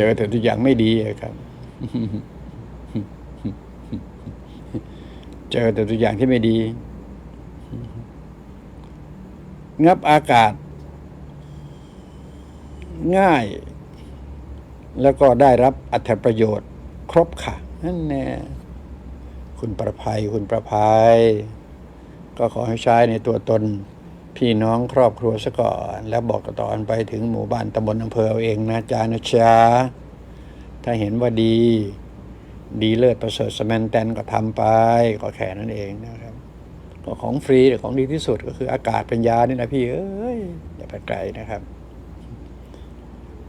เจอแต่ทุกอย่างไม่ดีครับ เจอแต่ตัวอย่างที่ไม่ดี งับอากาศ ง่าย แล้วก็ได้รับอัตประโยชน์ ครบค่ะ นั่นแน่คุณประภัย คุณประภัย ก็ขอให้ใช้ในตัวตน พี่น้องครอบครัวซะก่อน แล้วบอกต่อไปถึงหมู่บ้านตำบลอำเภอเอาเองนะจ๊ะนะจ๊ะถ้าเห็นว่าดี ดีเลิศประเสริฐสแมนแตนก็ทำไป ก็แค่นั้นเองนะครับ ก็ของฟรีแต่ของดีที่สุดก็คืออากาศเป็นยานี่นะพี่เอ้ยอย่าไปไกลนะครับ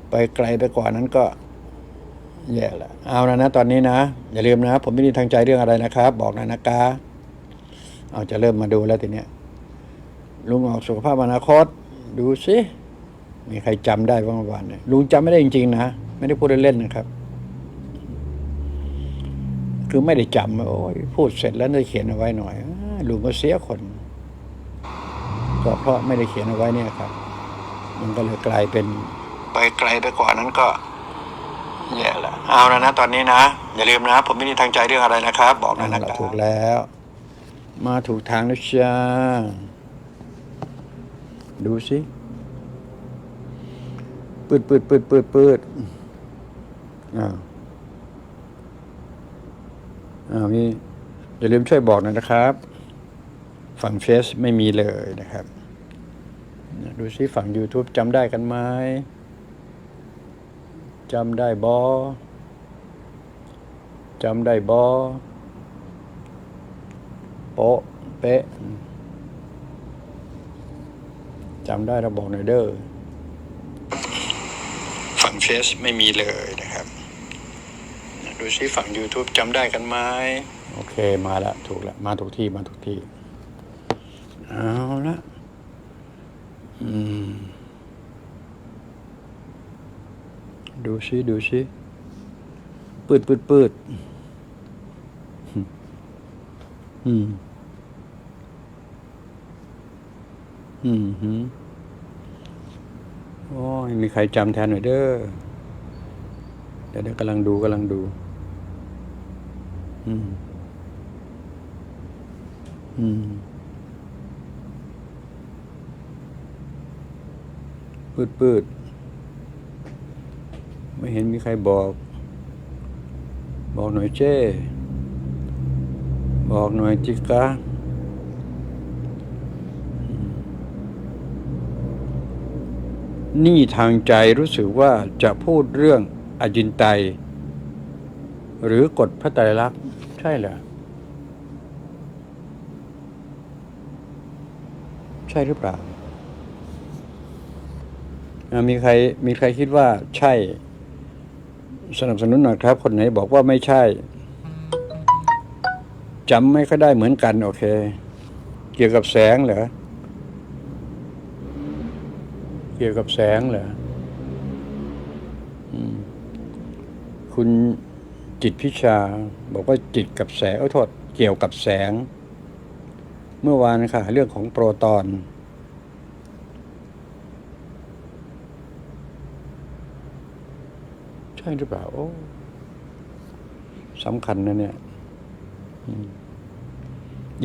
ไปไกลไปกว่านั้นก็แย่ละเอานะนะตอนนี้นะ อย่าลืมนะ ผมไม่มีทางใจเรื่องอะไรนะครับ บอกหนะนะกาเอาจะเริ่มมาดูแล้วทีเนี้ย ลุงออกสุขภาพอนาคต ดูสิมีใครจำได้บ้างเมื่อวานเนี่ยลุงจำไม่ได้จริงๆนะไม่ได้พูดเล่นๆนะครับ คือไม่ได้จำว่าโอ้ยพูดเสร็จแล้วได้เขียนเอาไว้หน่อยอาลุงก็เสียคนก็เพราะไม่ได้เขียนเอาไว้เนี่ยครับ มันก็เลยกลายเป็น ไปไกลไปกว่านั้นก็แย่ละเอานะนะตอนนี้นะ อย่าลืมนะ ผมไม่มีทางใจเรื่องอะไรนะครับ บอกนะนะถูกแล้ว มาถูกทางแล้วจ้า ดูสิปืดปืดปืดปืดปืดอ้าวอ่ามีอย่าลืมช่วยบอกหน่อยนะครับ ฝั่งเฟซไม่มีเลยนะครับ ดูซิฝั่ง YouTube จำได้กันไหมจำได้บอจำได้บอโปะเป๊ะ จำได้เราบอกหน่อยเด้อฝั่งเฟซไม่มีเลยนะครับ ดูซิฝั่ง YouTube จำได้กันไหมโอเคมาละถูกละมาถูกที่มาถูกที่ เอาละอืม ดูซิดูซิปืดปืดปืดอืม อืมหืม โอ้ยมีใครจำแทนหน่อยเด้อเดี๋ยวเดี๋ยวกำลังดูกำลังดู อืม อืมปืดปืดไม่เห็นมีใครบอก บอกหน่อยเจ้ บอกหน่อยจิกาอืม นี่ทางใจรู้สึกว่าจะพูดเรื่องอจินไตย หรือกฎพระไตรลักษณ์ใช่เหรอใช่หรือเปล่าอ่า มีใครมีใครคิดว่าใช่ สนับสนุนหน่อยครับ คนไหนบอกว่าไม่ใช่จำไม่ค่อยได้เหมือนกัน โอเค เกี่ยวกับแสงเหรอ เกี่ยวกับแสงเหรอคุณจิตพิชา บอกว่าจิตกับแสงเออโทษเกี่ยวกับแสง เมื่อวานค่ะ เรื่องของโปรตอน ใช่หรือเปล่าโอ้สำคัญนะเนี่ย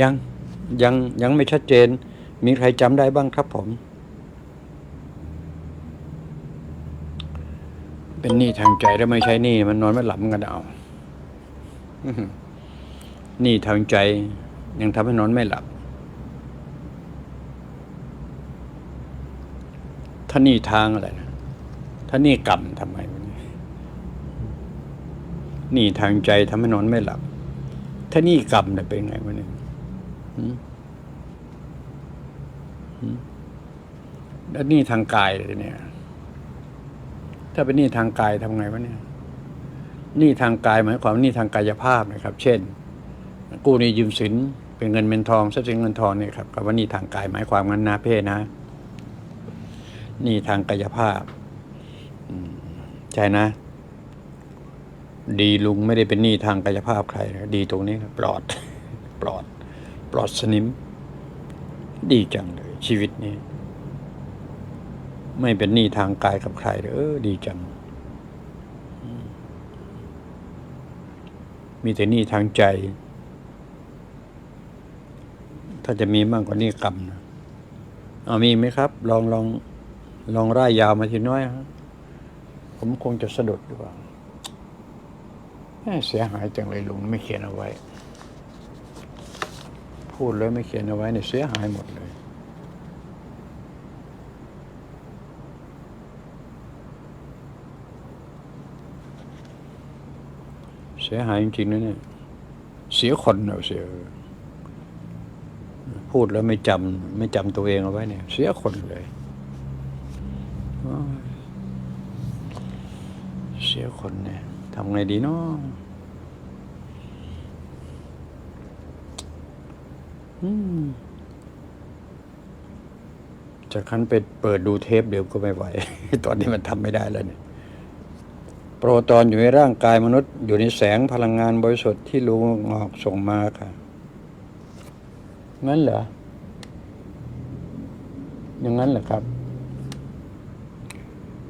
ยังยังยังไม่ชัดเจน มีใครจำได้บ้างครับผม เป็นหนี้ทางใจแล้วไม่ใช่หนี้มันนอนไม่หลับกันเอาหนี้ทางใจยังทำให้นอนไม่หลับ ถ้าหนี้ทางอะไรนะถ้าหนี้กรรมทำไมนี่ยหนี้ทางใจทำให้นอนไม่หลับ ถ้าหนี้กรรมเนี่ยเป็นไงวะเนี่ยแล้วหนี้ทางกายเนี่ย ถ้าเป็นหนี้ทางกายทำไงวะเนี่ยหนี้ทางกายหมายความว่าหนี้ทางกายภาพนะครับ เช่น กู้หนี้ยืมสินเป็นเงินเป็นทองทรัพย์สินเงินทองเนี่ยครับคำว่าหนี้ทางกายหมายความงั้นนะเพ่นะหนี้ทางกายภาพใช่นะ ดีลุงไม่ได้เป็นหนี้ทางกายภาพใครนะดีตรงนี้ปลอดปลอดปลอดสนิม ดีจังเลยชีวิตนี้ ไม่เป็นหนี้ทางกายกับใครเออดีจัง มีแต่หนี้ทางใจ ถ้าจะมีมากกว่านี้กรรมนะเอามีไหมครับ ลองลองลองร่ายยาวมาทีน้อยฮะผมคงจะสะดุดดีกว่าเสียหายจังเลยลุงไม่เขียนเอาไว้ พูดแล้วไม่เขียนเอาไว้เนี่ยเสียหายหมดเลย สียหายจริงๆนะเนี่ย เสียคนเอาเสีย พูดแล้วไม่จำไม่จำตัวเองเอาไว้เนี่ย เสียคนเลย เสียคนเนี่ยทำไงดีเนาะจากคันไปเปิดดูเทปเดี๋ยวก็ไม่ไหว ตอนนี้มันทำไม่ได้แล้วเนี่ย โปรตอนอยู่ในร่างกายมนุษย์ อยู่ในแสงพลังงานบริสุทธิ์ที่ลุงออกส่งมาค่ะ งั้นเหรอ อย่างนั้นเหรอครับ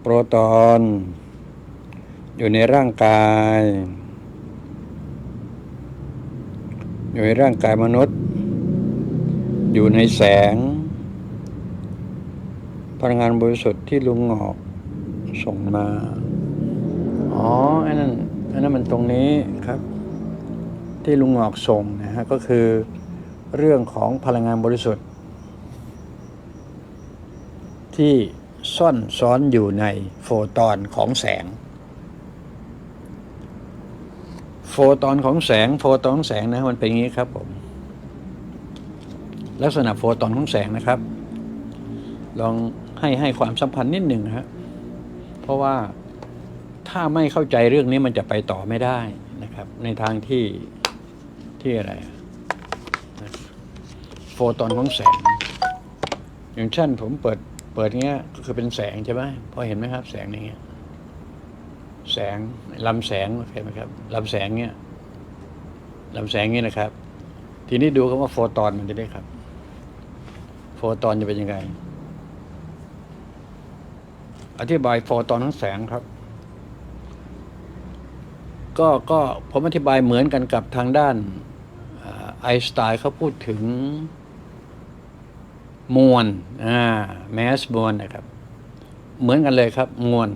โปรตอนอยู่ในร่างกาย อยู่ในร่างกายมนุษย์ อยู่ในแสง พลังงานบริสุทธิ์ที่ลุงออกส่งมา อ๋ออันนั้นอันนั้นมันตรงนี้ครับ ที่ลุงหงอกส่งนะฮะก็คือเรื่องของพลังงานบริสุทธิ์ ที่ซ่อนซ้อนอยู่ในโฟตอนของแสง โฟตอนของแสงโฟตอนของแสงนะมันเป็นอย่างนี้ครับผมลักษณะโฟตอนของแสงนะครับ ลองให้ให้ความสัมพันธ์นิดหนึ่งฮะเพราะว่า ถ้าไม่เข้าใจเรื่องนี้มันจะไปต่อไม่ได้นะครับ ในทางที่ที่อะไรโฟตอนของแสง อย่างเช่นผมเปิดเปิดเงี้ยก็คือเป็นแสงใช่ไหมพอเห็นไหมครับ แสงอย่างเงี้ยแสงลำแสงโอเคไหมครับลำแสงเงี้ยลำแสงเงี้ยนะครับ ทีนี้ดูคำว่าโฟตอนมันจะได้ครับ โฟตอนจะเป็นยังไง อธิบายโฟตอนของแสงครับ ก็ก็ผมอธิบายเหมือนกันกับทางด้านไอน์สไตน์เขาพูดถึงมวลอ่าแมสมวลนะครับ เหมือนกันเลยครับ มวล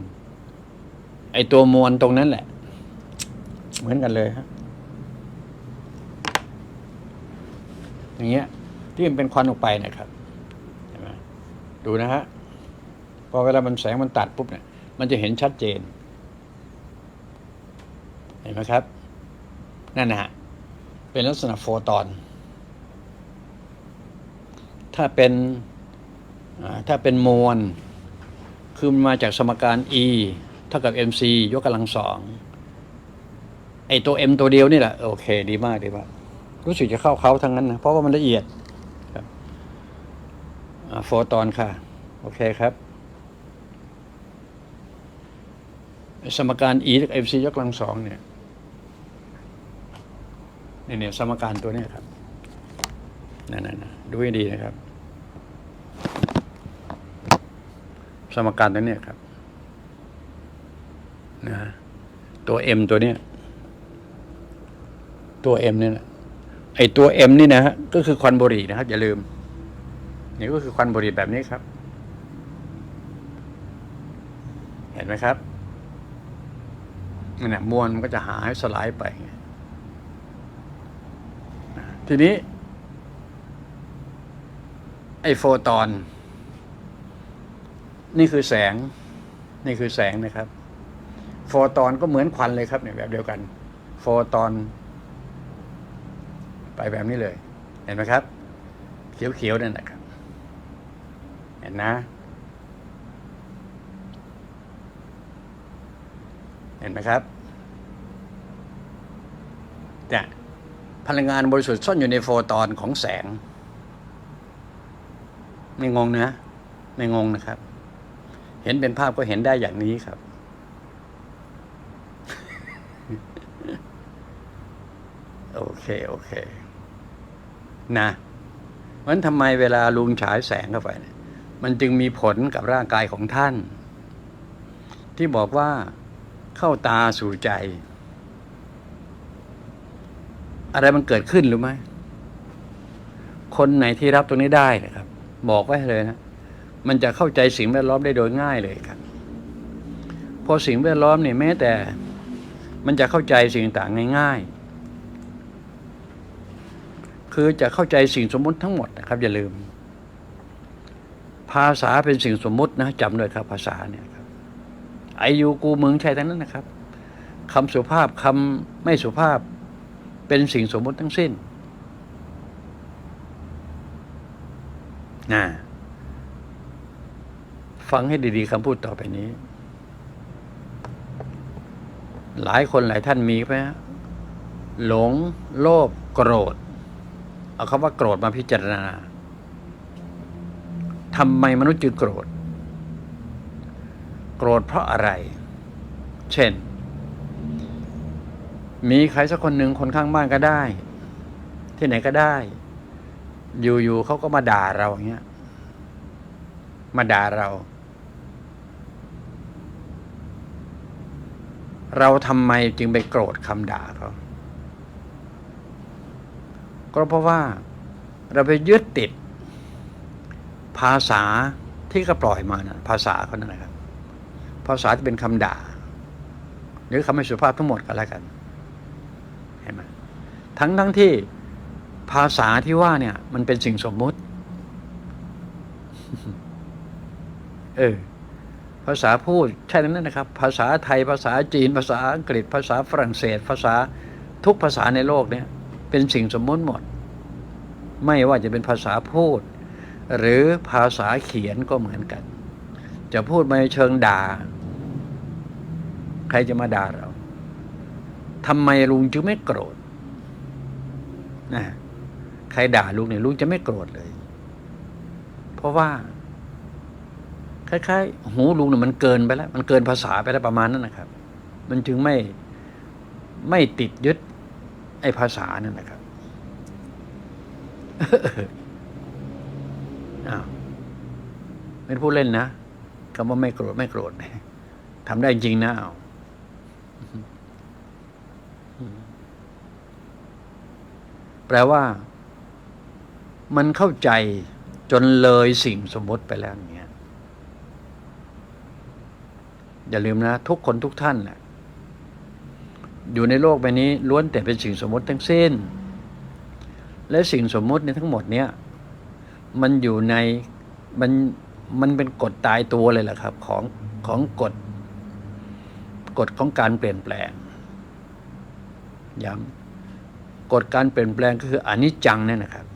ไอตัวมวลตรงนั้นแหละ เหมือนกันเลยฮะอย่างเงี้ย ที่มันเป็นควันออกไปนะครับดูนะฮะพอเวลามันแสงมันตัดปุ๊บเนี่ย มันจะเห็นชัดเจน เห็นไหมครับ นั่นนะฮะ เป็นลักษณะโฟตอน ถ้าเป็นถ้าเป็นมวล คือมันมาจากสมการ e เท่ากับ mc ยกกำลังสองไอตัว m ตัวเดียวนี่แหละ โอเค ดีมากดีมาก รู้สึกจะเข้าเขาทั้งนั้นนะ เพราะว่ามันละเอียดครับโฟตอนค่ะ โอเคครับ สมการ e เท่ากับ mc ยกกำลังสองเนี่ย เนี่ยเนี่ยสมการตัวเนี้ครับนั่นๆดูให้ดีนะครับ สมการตัวเนี้ยครับนะตัว m ตัวเนี้ยตัว m เนี่ยนะไอตัว m นี่นะฮะก็คือควันบุหรี่นะครับ อย่าลืมนี่ก็คือควันบุหรี่แบบนี้ครับ เห็นไหมครับนั่นะมวลมันก็จะหายสลายไป ทีนี้ ไอโฟตอน นี่คือแสง นี่คือแสงนะครับ โฟตอนก็เหมือนควันเลยครับเนี่ยแบบเดียวกัน โฟตอน ไปแบบนี้เลย เห็นไหมครับ เขียวๆนั่นนะครับ เห็นนะ เห็นไหมครับเนี่ย พลังงานบริสุทธิ์ซ่อนอยู่ในโฟตอนของแสง ไม่งงนะ ไม่งงนะครับ เห็นเป็นภาพก็เห็นได้อย่างนี้ครับ โอเค โอเค นะเพราะฉะนั้นทำไมเวลาลุงฉายแสงเข้าไปเนี่ยมันจึงมีผลกับร่างกายของท่าน ที่บอกว่าเข้าตาสู่ใจ อะไรมันเกิดขึ้นหรือไม่ คนไหนที่รับตรงนี้ได้นะครับ บอกไว้เลยนะ มันจะเข้าใจสิ่งแวดล้อมได้โดยง่ายเลยครับพอสิ่งแวดล้อมเนี่ยแม้แต่ มันจะเข้าใจสิ่งต่างง่าย ๆ คือจะเข้าใจสิ่งสมมุติทั้งหมดนะครับ อย่าลืม ภาษาเป็นสิ่งสมมุตินะจำด้วยครับ ภาษาเนี่ยครับไอยูกูมึงใช่ทั้งนั้นนะครับคำสุภาพคำไม่สุภาพ เป็นสิ่งสมมติทั้งสิ้นนะฟังให้ดีๆคำพูดต่อไปนี้ หลายคนหลายท่านมีไหมหลง โลภโกรธ เอาคำว่าโกรธมาพิจารณาทำไมมนุษย์จึงโกรธ โกรธเพราะอะไร เช่น มีใครสักคนหนึ่งคนข้างบ้านก็ได้ ที่ไหนก็ได้ อยู่ๆเขาก็มาด่าเราอย่างเงี้ย มาด่าเรา เราทำไมจึงไปโกรธคำด่าเขาก็เพราะว่าเราไปยึดติด ภาษาที่เขาปล่อยมานะภาษาเขานั่นแหละครับ ภาษาที่เป็นคำด่า หรือคำไม่สุภาพทั้งหมดก็แล้วกัน ห็นไหมทั้งทั้งที่ภาษาที่ว่าเนี่ย มันเป็นสิ่งสมมุติ เออ ภาษาพูดใช่นั้นนะครับ ภาษาไทยภาษาจีน ภาษาอังกฤษ ภาษาฝรั่งเศส ภาษาทุกภาษาในโลกเนี่ย เป็นสิ่งสมมุติหมด ไม่ว่าจะเป็นภาษาพูด หรือภาษาเขียนก็เหมือนกัน จะพูดมาในเชิงด่า ใครจะมาด่าเรา ทำไมลุงจึงไม่โกรธนะใครด่าลุงเนี่ยลุงจะไม่โกรธเลย เพราะว่าคล้ายๆหูลุงเนี่ยมันเกินไปแล้ว มันเกินภาษาไปแล้วประมาณนั้นนะครับ มันจึงไม่ไม่ติดยึด ไอ้ภาษานั่นนะครับอ้าวไม่พูดเล่นนะคำว่าไม่โกรธไม่โกรธทำได้จริงนะอ้า แปลว่า มันเข้าใจจนเลยสิ่งสมมติไปแล้วอย่างเงี้ยอย่าลืมนะ ทุกคนทุกท่านน่ะอยู่ในโลกใบนี้ล้วนแต่เป็นสิ่งสมมติทั้งสิ้น และสิ่งสมมติในทั้งหมดเนี้ยมันอยู่ในมันมันเป็นกฎตายตัวเลยแหละครับ ของของกฎกฎของการเปลี่ยนแปลงย้ำ กฎการเปลี่ยนแปลงก็คืออนิจจังเนี่ยนะครับ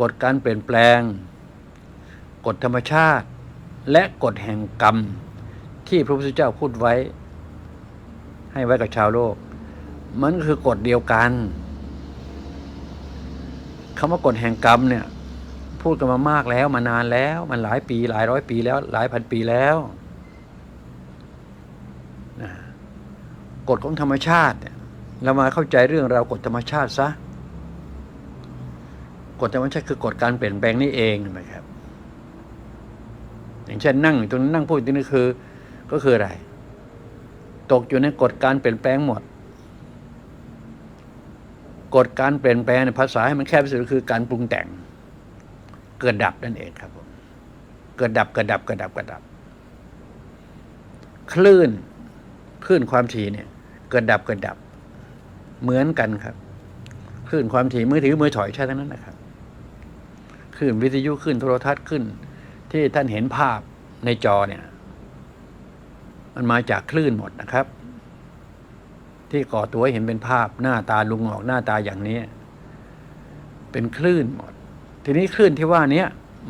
กฎการเปลี่ยนแปลง กฎธรรมชาติ และกฎแห่งกรรม ที่พระพุทธเจ้าพูดไว้ ให้ไว้กับชาวโลก มันคือกฎเดียวกันคำว่ากฎแห่งกรรมเนี่ยพูดกันมามากแล้วมานานแล้วมันหลายปีหลายร้อยปีแล้ว หลายพันปีแล้วกฎของธรรมชาติเนี่ย เรามาเข้าใจเรื่องราวกฎธรรมชาติซะกฎธรรมชาติคือกฎการเปลี่ยนแปลงนี่เองนะครับ อย่างเช่นนั่งตรงนั้นนั่งพูดตรงนี้คือ ก็คืออะไร ตกอยู่ในกฎการเปลี่ยนแปลงหมดกฎการเปลี่ยนแปลงในภาษาให้มันแคบที่สุดคือการปรุงแต่ง เกิดดับนั่นเองครับผมเกิดดับเกิดดับเกิดดับเกิดดับ คลื่นคลื่นความถี่เนี่ย เกิดดับเกิดดับ เหมือนกันครับคลื่นความถี่มือถือมือถอยใช่ทั้งนั้นนะครับคลื่นวิทยุคลื่นโทรทัศน์ขึ้น ที่ท่านเห็นภาพในจอเนี่ย มันมาจากคลื่นหมดนะครับ ที่ก่อตัวเห็นเป็นภาพหน้าตาลุงออกหน้าตาอย่างนี้ เป็นคลื่นหมด ทีนี้คลื่นที่ว่านี้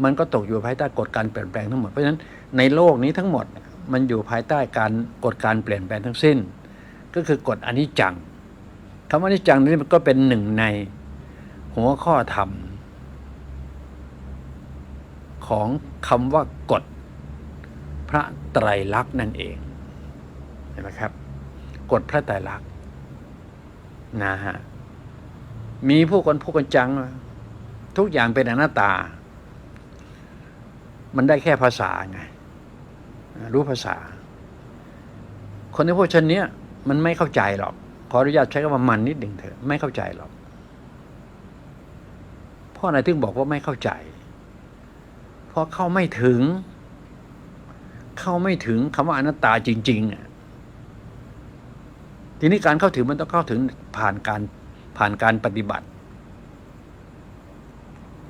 มันก็ตกอยู่ภายใต้กฎการเปลี่ยนแปลงทั้งหมดเพราะฉะนั้นในโลกนี้ทั้งหมด มันอยู่ภายใต้การกฎการเปลี่ยนแปลงทั้งสิ้น ก็คือกฎอนิจจัง คำว่าอนิจจังนี้มันก็เป็นหนึ่งในหัวข้อธรรม ของคำว่ากฎพระไตรลักษณ์นั่นเองเห็นไหมครับกฎพระไตรลักษณ์นะฮะมีผู้คนพูดกันจัง ทุกอย่างเป็นอนัตตา มันได้แค่ภาษาไงรู้ภาษา คนที่พูดเช่นนี้มันไม่เข้าใจหรอก ขออนุญาตใช้คำว่ามันนิดหนึ่งเถอะไม่เข้าใจหรอกเพราะอะไรถึงบอกว่าไม่เข้าใจ เพราะเข้าไม่ถึง เข้าไม่ถึงคำว่าอนัตตาจริงๆอะทีนี้การเข้าถึงมันต้องเข้าถึงผ่านการผ่านการปฏิบัติ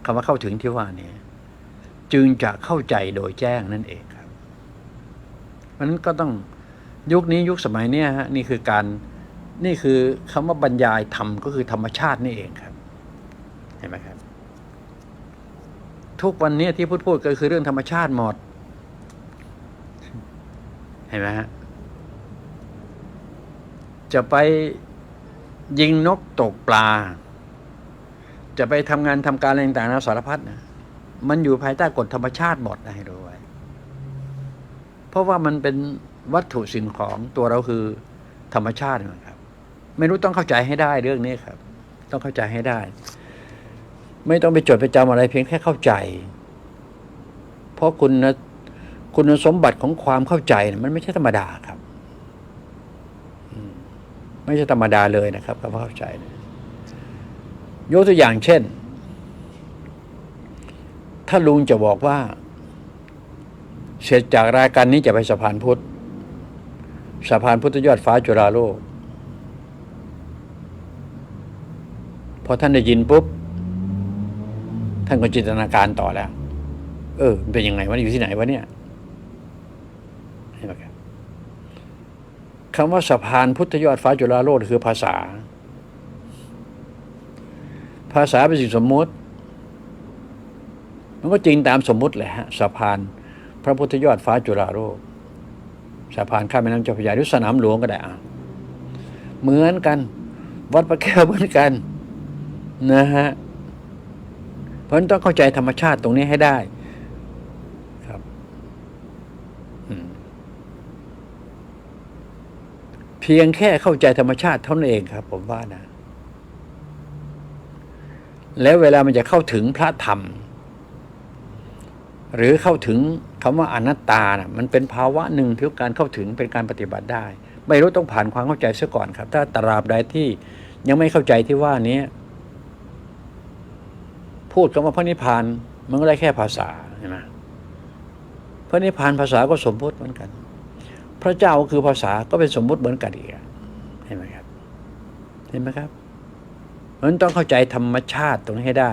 คำว่าเข้าถึงที่ว่านี้จึงจะเข้าใจโดยแจ้งนั่นเองครับเพราะฉะนั้นก็ต้องยุคนี้ยุคสมัยเนี้ยฮะนี่คือการ นี่คือคำว่าบรรยายธรรมก็คือธรรมชาตินี่เองครับ เห็นไหมครับ ทุกวันนี้ที่พูดพูดก็คือเรื่องธรรมชาติหมด เห็นไหมฮะจะไปยิงนกตกปลา จะไปทำงานทำการอะไรต่างๆนะสารพัดนะมันอยู่ภายใต้กฎธรรมชาติหมดนะให้รู้ไว้เพราะว่ามันเป็นวัตถุสิ่งของตัวเราคือธรรมชาตินะครับ ไม่รู้ต้องเข้าใจให้ได้เรื่องนี้ครับ ต้องเข้าใจให้ได้ ไม่ต้องไปจดไปจำอะไรเพียงแค่เข้าใจ เพราะคุณนะคุณสมบัติของความเข้าใจมันไม่ใช่ธรรมดาครับไม่ใช่ธรรมดาเลยนะครับคว่าเข้าใจนะยกตัวอย่างเช่น ถ้าลุงจะบอกว่า เสร็จจากรายการนี้จะไปสะพานพุทธสะพานพุทธยอดฟ้าจุฬาโลก อท่านได้ยินปุ๊บ ท่านก็จินตนาการต่อแล้ว เออ เป็นยังไงวะอยู่ที่ไหนวะเนี่ยเห็นไหมครับคำว่าสะพานพุทธยอดฟ้าจุฬาโลกคือภาษา ภาษาเป็นสิ่งสมมติ มันก็จริงตามสมมุติแหละฮะสะพานพระพุทธยอดฟ้าจุฬาโลกสะพานข้ามแม่น้ำเจ้าพระยาหรือสนามหลวงก็ได้อะเหมือนกัน วัดพระแก้วเหมือนกัน นะฮะเพราะฉะนั้นต้องเข้าใจธรรมชาติตรงนี้ให้ได้ครับเพียงแค่เข้าใจธรรมชาติเท่านั้นเองครับ ผมว่านะ แล้วเวลามันจะเข้าถึงพระธรรม หรือเข้าถึงคำว่าอนัตตานะมันเป็นภาวะหนึ่งที่การเข้าถึงเป็นการปฏิบัติได้ ไม่รู้ต้องผ่านความเข้าใจเสียก่อนครับ ถ้าตราบใดที่ยังไม่เข้าใจที่ว่านี้ พูดคำว่าพระนิพพานมันก็ได้แค่ภาษาใช่ไหมพระนิพพานภาษาก็สมมติเหมือนกัน พระเจ้าก็คือภาษาก็เป็นสมมุติเหมือนกันอีกเห็นไหมครับ เห็นไหมครับมันต้องเข้าใจธรรมชาติตรงนี้ให้ได้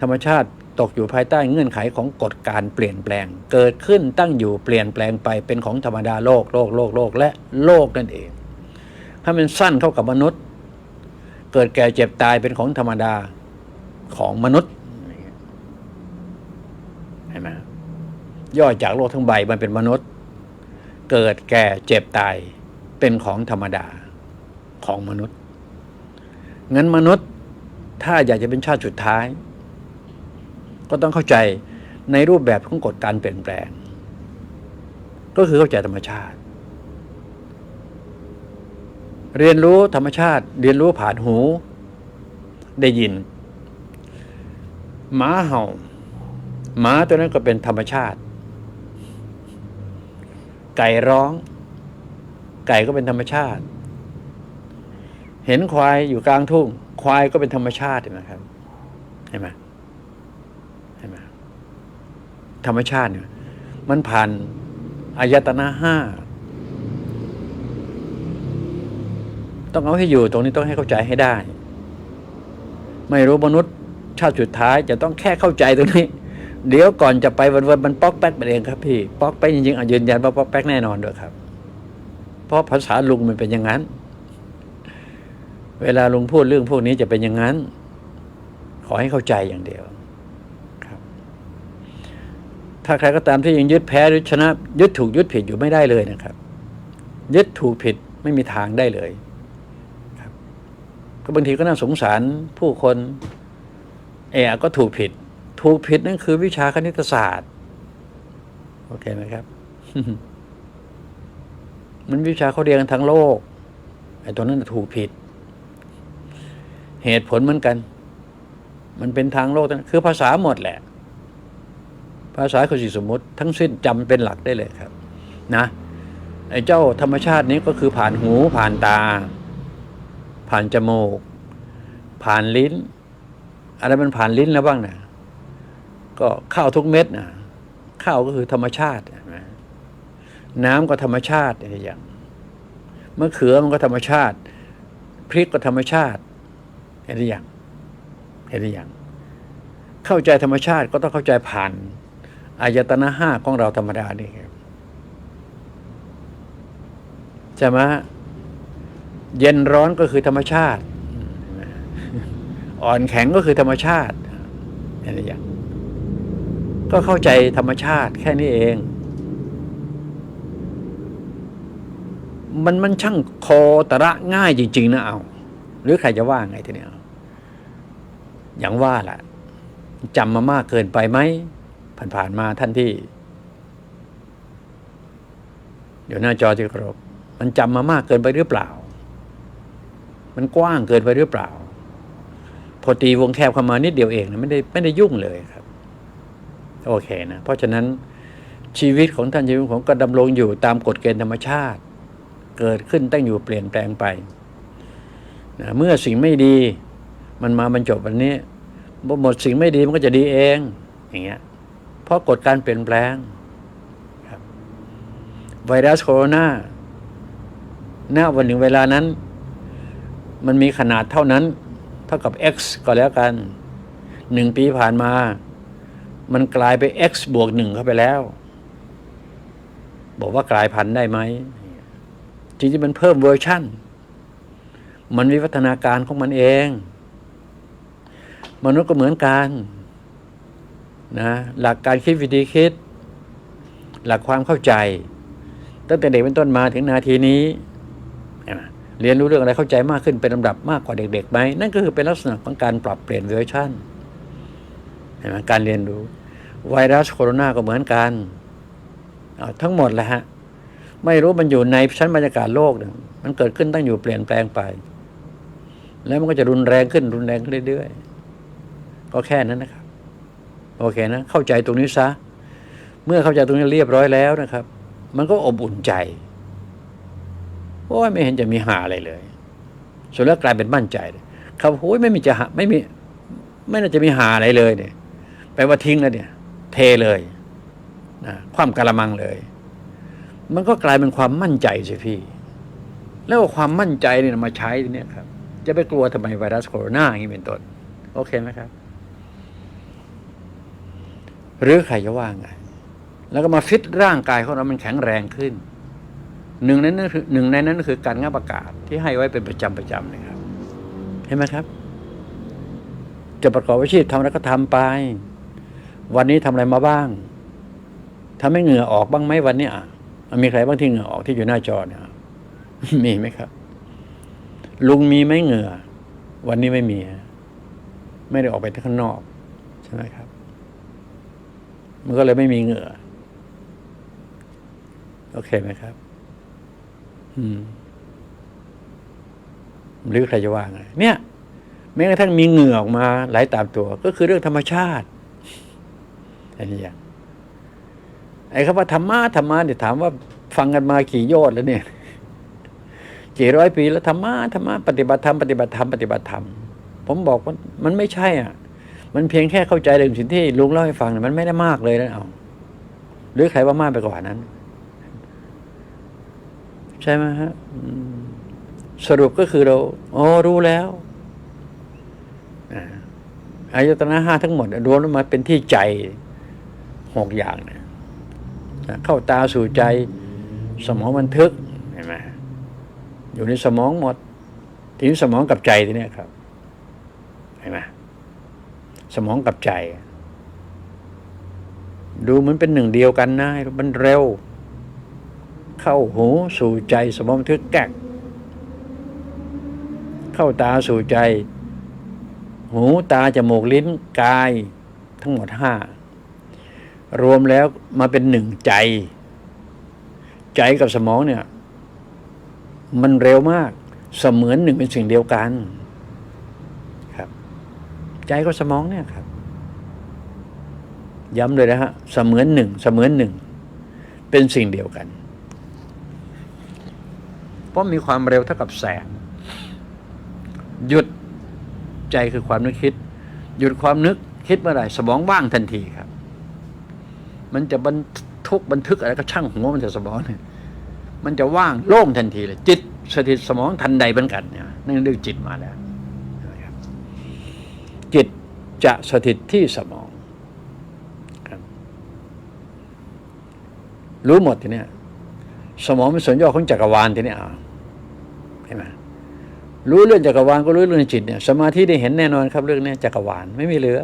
ธรรมชาติตกอยู่ภายใต้เงื่อนไขของกฎการเปลี่ยนแปลง เกิดขึ้นตั้งอยู่เปลี่ยนแปลงไปเป็นของธรรมดาโลกโลกโลกโลกและโลกนั่นเอง ถ้ามันสั้นเท่ากับมนุษย์ เกิดแก่เจ็บตายเป็นของธรรมดา ของมนุษย์เห็นไหมย่อจากโลกทั้งใบมันเป็นมนุษย์ เกิดแก่เจ็บตายเป็นของธรรมดาของมนุษย์งั้นมนุษย์ถ้าอยากจะเป็นชาติสุดท้าย ก็ต้องเข้าใจในรูปแบบของกฎการเปลี่ยนแปลง ก็คือเข้าใจธรรมชาติ เรียนรู้ธรรมชาติ เรียนรู้ผ่านหู ได้ยิน หมาเห่าหมาตัวนั้นก็เป็นธรรมชาติ ไก่ร้อง ไก่ก็เป็นธรรมชาติ เห็นควายอยู่กลางทุ่ง ควายก็เป็นธรรมชาติเห็นไหมครับเห็นไหมเห็นไหมธรรมชาติเนี่ยมันผ่านอายตนะห้าต้องเอาให้อยู่ตรงนี้ต้องให้เข้าใจให้ได้ ไม่รู้มนุษย์ ชาติสุดท้ายจะต้องแค่เข้าใจตรงนี้ เดี๋ยวก่อนจะไปวันๆมันป๊อกแป๊กไปเองครับพี่ ป๊อกแป๊กจริงๆอะยืนยันว่าป๊อกแป๊กแน่นอนด้วยครับ เพราะภาษาลุงมันเป็นอย่างนั้น เวลาลุงพูดเรื่องพวกนี้จะเป็นอย่างนั้น ขอให้เข้าใจอย่างเดียวครับ ถ้าใครก็ตามที่ยังยึดแพ้หรือชนะ ยึดถูกยึดผิดอยู่ไม่ได้เลยนะครับ ยึดถูกผิดไม่มีทางได้เลยครับก็บางทีก็น่าสงสารผู้คน เอะก็ถูกผิด ถูกผิดนั่นคือวิชาคณิตศาสตร์ โอเคไหมครับ มันวิชาเขาเรียนกันทั้งโลก ไอ้ตัวนั้นถูกผิด เหตุผลเหมือนกัน มันเป็นทางโลกทั้งคือภาษาหมดแหละ ภาษาคือสิ่งสมมติ ทั้งสิ้นจำเป็นหลักได้เลยครับ นะไอ้เจ้าธรรมชาตินี้ก็คือผ่านหูผ่านตา ผ่านจมูก ผ่านลิ้น อะไรมันผ่านลิ้นแล้วบ้างนะก็ข้าวทุกเม็ดนะข้าวก็คือธรรมชาตินไหมน้ำก็ธรรมชาติอย่างมะเขือมันก็ธรรมชาติ พริกก็ธรรมชาติ เห็นหรือยังเห็นหรือยังเข้าใจธรรมชาติก็ต้องเข้าใจผ่านอายตนะห้าของเราธรรมดานี่ครับใช่ไหมเย็นร้อนก็คือธรรมชาติ อ่อนแข็งก็คือธรรมชาติเห็นหรือยังก็เข้าใจธรรมชาติแค่นี้เอง มันมันช่างคอตระง่ายจริง ๆ นะเอา หรือใครจะว่าไงทีเนี้ยอย่างว่าแหละจำมามากเกินไปไหมผ่านๆมาท่านที่เดี๋ยวหน้าจอที่ครพมันจำมามากเกินไปหรือเปล่า มันกว้างเกินไปหรือเปล่า พอตีวงแคบเข้ามานิดเดียวเองนะไม่ได้ไม่ได้ยุ่งเลยครับ โอเคนะ เพราะฉะนั้นชีวิตของท่านชีวิตของก็ดำรงอยู่ตามกฎเกณฑ์ธรรมชาติ เกิดขึ้นตั้งอยู่เปลี่ยนแปลงไปนะเมื่อสิ่งไม่ดี มันมาบรรจบวันนี้หมดสิ่งไม่ดีมันก็จะดีเอง อย่างเงี้ยเพราะกฎการเปลี่ยนแปลงครับไวรัสโคโรนาณวันหนึ่งเวลานั้น มันมีขนาดเท่านั้น ท่ากับ x ก็แล้วกันหนึ่งปีผ่านมา มันกลายไป x บวกหนึ่งเข้าไปแล้ว บอกว่ากลายพันธุ์ได้ไหมจริงๆมันเพิ่มเวอร์ชั่น มันวิวัฒนาการของมันเอง มนุษย์ก็เหมือนกันนะหลักการคิดวิธีคิด หลักความเข้าใจ ตั้งแต่เด็กเป็นต้นมาถึงนาทีนี้นไหม เรียนรู้เรื่องอะไรเข้าใจมากขึ้นเป็นลำดับมากกว่าเด็กๆไหมนั่นก็คือเป็นลักษณะของการปรับเปลี่ยนเวอร์ชันเห็นไหมการเรียนรู้ ไวรัสโคโรนาก็เหมือนกันทั้งหมดแหละฮะไม่รู้มันอยู่ในชั้นบรรยากาศโลกเนี่ยมันเกิดขึ้นตั้งอยู่เปลี่ยนแปลงไป แล้วมันก็จะรุนแรงขึ้นรุนแรงขึ้นเรื่อยๆก็แค่นั้นนะครับโอเคนะ เข้าใจตรงนี้ซะ เมื่อเข้าใจตรงนี้เรียบร้อยแล้วนะครับ มันก็อบอุ่นใจ อ้ยไม่เห็นจะมีหาอะไรเลยส่วนแล้วกลายเป็นมั่นใจเลยเขาโอ้ยไม่มีจะหาไม่มี ไม่น่าจะมีหาอะไรเลยเนี่ยแปลว่าทิ้งแล้วเนี่ย เทเลยนะความกระมังเลย มันก็กลายเป็นความมั่นใจสิพี่ แล้วความมั่นใจเนี่ยมาใช้ทีเนี่ยครับ จะไปกลัวทำไมไวรัสโคโรนาอย่างนี้เป็นต้นโอเคไหมครับ หรือใครจะว่าไงแล้วก็มาฟิตร่างกายของเรามันแข็งแรงขึ้น หนึ่งในนั้นคือหนึ่งในนั้นคือการงับอากาศที่ให้ไว้เป็นประจำประจำนะครับ เห็นไหมครับ จะประกอบอาชีพทำอะไรก็ทำไป วันนี้ทำอะไรมาบ้างทำให้เหงื่อออกบ้างไหมวันนี้อะมีใครบ้างที่เหงื่อออกที่อยู่หน้าจอเนี่ยมีไหมครับ ลุงมีไหมเหงื่อ วันนี้ไม่มี ไม่ได้ออกไปข้างนอกใช่ไหมครับ มันก็เลยไม่มีเหงื่อ โอเคไหมครับ หรือใครจะว่าไงเนี่ยแม้กระทั่งมีเหงื่อออกมาไหลตามตัว ก็คือเรื่องธรรมชาติอันนี้อย่างไอ้คำว่าธรรมะธรรมะเนี่ยถามว่าฟังกันมากี่ยชน์แล้วเนี่ยกี่ร้อยปีแล้วธรรมะธรรมะปฏิบัติธรรมปฏิบัติธรรมปฏิบัติธรรมผมบอกว่ามันไม่ใช่ อะ มันเพียงแค่เข้าใจเรื่องสิ่งที่ลุงเล่าให้ฟังเนี่ยมันไม่ได้มากเลยนะเอาหรือใครว่ามากไปกว่านั้น ใช่ไหมฮะสรุปก็คือเราอ๋อรู้แล้วอายตนะห้าทั้งหมดรวมแล้วมาเป็นที่ใจหกอย่างเนี่ยเข้าตาสู่ใจ สมองบันทึกเห็นไหมอยู่ในสมองหมด ทีนี้สมองกับใจทีเนี้ยครับเห็นไหมสมองกับใจ ดูเหมันเป็นหนึ่งเดียวกันนะมันเร็ว เข้าหูสู่ใจสมองทึกแกกเข้าตาสู่ใจ หูตาจมูกลิ้นกาย ทั้งหมดห้ารวมแล้วมาเป็นหนึ่งใจ ใจกับสมองเนี่ย มันเร็วมากเสมือนหนึ่งเป็นสิ่งเดียวกัน ครับ ใจกับสมองเนี่ยครับ ย้ำเลยนะฮะเสมือนหนึ่งเสมือนหนึ่ง เป็นสิ่งเดียวกัน เพราะมีความเร็วเท่ากับแสง หยุดใจคือความนึกคิด หยุดความนึกคิดเมื่อไหร่สมองว่างทันทีครับ มันจะบรรทุกบันทึกอะไรก็ช่างหัวมันจะสมองเนี่ยมันจะว่างโล่งทันทีเลย จิตสถิตสมองทันใดเหมือนกันเนี่ยนั่นเรื่องจิตมาแล้วจิตจะสถิตที่สมอง รู้หมดทีเนี้ย สมองเป็นส่วนย่อของจักรวาลทีนี้อ่าเห็นไหมรู้เรื่องจักรวาลก็รู้เรื่องจิตเนี่ย สมาธิได้เห็นแน่นอนครับเรื่องนี้จักรวาลไม่มีเหลือ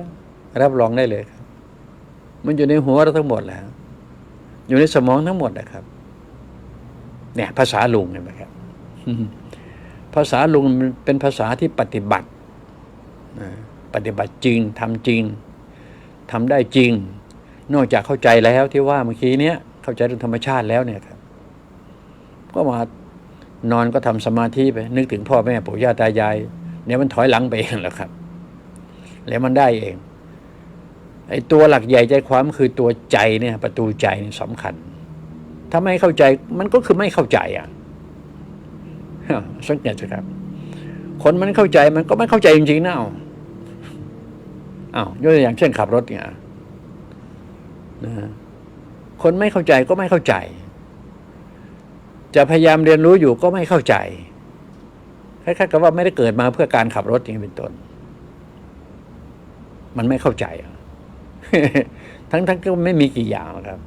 รับรองได้เลยครับ มันอยู่ในหัวเราทั้งหมดแล้ว อยู่ในสมองทั้งหมดนะครับ เนี่ย ภาษาลุงเห็นไหมครับภาษาลุงเป็นภาษาที่ปฏิบัติปฏิบัติจริงทำจริงทำได้จริง นอกจากเข้าใจแล้วที่ว่าเมื่อกี้เนี้ยเข้าใจเรื่องธรรมชาติแล้วเนี่ยครับ ก็มานอนก็ทำสมาธิไปนึกถึงพ่อแม่ปู่ย่าตายายเนี่ยมันถอยหลังไปเองแหละครับ แล้วมันได้เองไอ้ตัวหลักใหญ่ใจความคือตัวใจเนี่ย ประตูใจนี่สำคัญ ถ้าไม่เข้าใจมันก็คือไม่เข้าใจอะสังเกตสิครับ คนมันเข้าใจมันก็ไม่เข้าใจจริงๆนะเอาอ้าวยกตัวอย่างเช่นขับรถเนี่ยนะฮะคนไม่เข้าใจก็ไม่เข้าใจ จะพยายามเรียนรู้อยู่ก็ไม่เข้าใจคล้ายๆกับว่าไม่ได้เกิดมาเพื่อการขับรถอย่างเป็นต้น มันไม่เข้าใจทั้งทั้งก็ไม่มีกี่อย่างครับ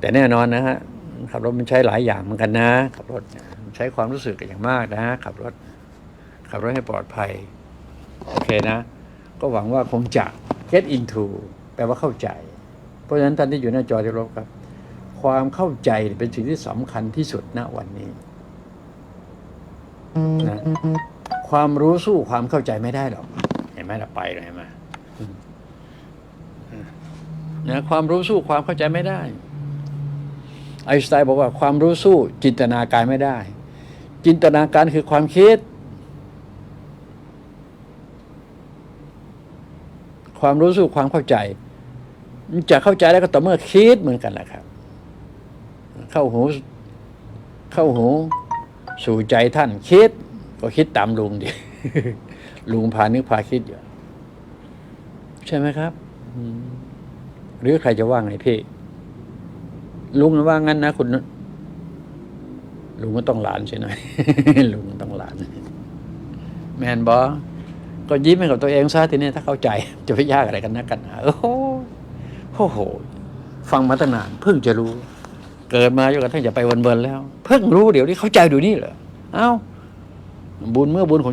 แต่แน่นอนนะฮะขับรถมันใช้หลายอย่างเหมือนกันนะ ขับรถใช้ความรู้สึกอย่างมากนะ ขับรถ ขับรถให้ปลอดภัย โอเคนะ ก็หวังว่าคงจะ get into แปลว่าเข้าใจ เพราะฉะนั้นท่านที่อยู่หน้าจอที่รบครับ ความเข้าใจเป็นสิ่งที่สำคัญที่สุดณวันนี้นะความรู้สู้ความเข้าใจไม่ได้หรอกเห็นไหมเราไปเลยมอืมนะความรู้สู้ความเข้าใจไม่ได้ไอน์สไตน์บอกว่าความรู้สู้จินตนาการไม่ได้ จินตนาการคือความคิด ความรู้สู้ความเข้าใจ จะเข้าใจแล้ก็ต่อเมื่อคิดเหมือนกันแหละครับ เข้าหู เข้าหู สู่ใจท่านคิด ก็คิดตามลุงดิลุงพานึกพาคิดอยู่ใช่ไหมครับหรือใครจะว่าไงพี่ ลุงว่างั้นนะคุณลุงก็ต้องหลานใช่ไหมลุงต้องหลาน แมนบอก็ยิ้มให้กับตัวเองซะทีนี้ถ้าเข้าใจ จะไปยากอะไรกันนะกันนาโอ้โหโอ้โหฟังมาตั้งนานเพิ่งจะรู้ เกิดมาจนกระทั่งจะไปวันเวินแล้ว เพิ่งรู้เดี๋ยวนี้เข้าใจเดี๋ยวนี้เหรอเอ้าบุญเมื่อบุญของ